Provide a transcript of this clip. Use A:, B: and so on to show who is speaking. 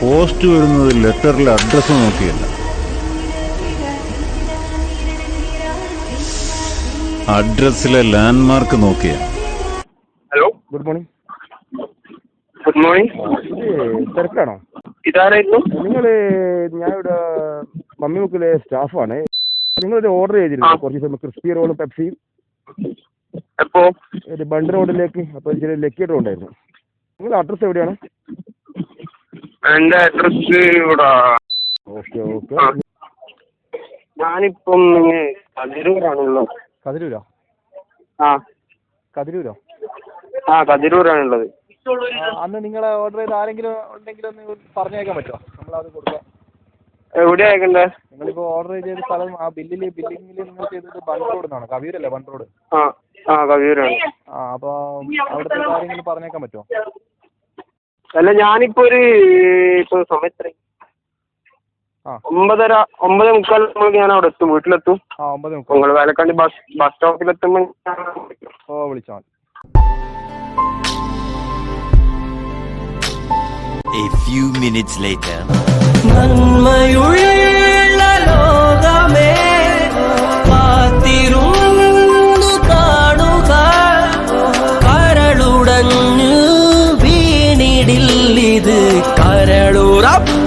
A: Post വരുന്നത് ലെറ്ററിൽ address നോക്കിയല്ല. അഡ്രസ്സിലെ ലാൻഡ് മാർക്ക് നോക്കിയ.
B: Hello?
C: Good morning.
B: Good morning.
C: തിരക്കാണോ?
B: ഇതാരായിരുന്നു?
C: നിങ്ങൾ ഞാൻ ഇവിടെ മമ്മി മുക്കിലെ സ്റ്റാഫാണ്. നിങ്ങളൊരു ഓർഡർ ചെയ്തിരുന്നു? കുറച്ച് സമയം ക്രിസ്പി റോളും പെപ്സിയും?
B: എപ്പോ?
C: ഒരു ബണ്ട് റോഡിലേക്ക് അപ്പോൾ ഇച്ചിരി ലക്കി റോഡ് ഉണ്ടായിരുന്നു നിങ്ങളുടെ അഡ്രസ്സ് എവിടെയാണ്?
B: എന്റെ അഡ്രസ് ഇവിടെ.
C: Okay okay.
B: ഞാനിപ്പം കതിരൂരാണുള്ളത്.
C: കതിരൂരോ?
B: ആ.
C: കതിരൂരോ?
B: ആ കതിരൂരാണുള്ളത്.
C: അന്ന് നിങ്ങൾ ഓർഡർ ചെയ്ത ആരെങ്കിലും ഉണ്ടെങ്കിൽ ഒന്ന് പറഞ്ഞേക്കാൻ പറ്റുമോ നമ്മളത് കൊടുക്കാം.
B: എവിടെ അയക്കണ്ടേ
C: നിങ്ങളിപ്പോൾ ഓർഡർ ചെയ്ത സ്ഥലം ആ ബില്ലിൽ ബില്ലിങ്ങിൽ നിങ്ങൾ ചെയ്തത് ബണ്ട് റോഡ് എന്നാണ്. കവിയൂരല്ലേ ബണ്ട് റോഡ്?
B: ആ. ആ കവിയൂരാണ്
C: ആ അപ്പോൾ അവിടുത്തെ ആരെങ്കിലും പറഞ്ഞേക്കാൻ പറ്റുമോ?
B: അല്ല ഞാനിപ്പോ ഒരു ഇപ്പൊ സമയം എത്രയായി?
C: ആ.
B: ഒമ്പതര ഒമ്പത് മുക്കാൽ ഞാൻ അവിടെ എത്തും വീട്ടിലെത്തും.
C: ആ ഒമ്പത് മുപ്പത്
B: നിങ്ങൾ വേലക്കാണ്ടി ബസ് ബസ് സ്റ്റോപ്പിലെത്തുമ്പോൾ ഞാൻ
C: ഓ വിളിച്ചാൽ മതി.
D: A few minutes later.
E: നന്മയുള്ള இது கரளூரப்பா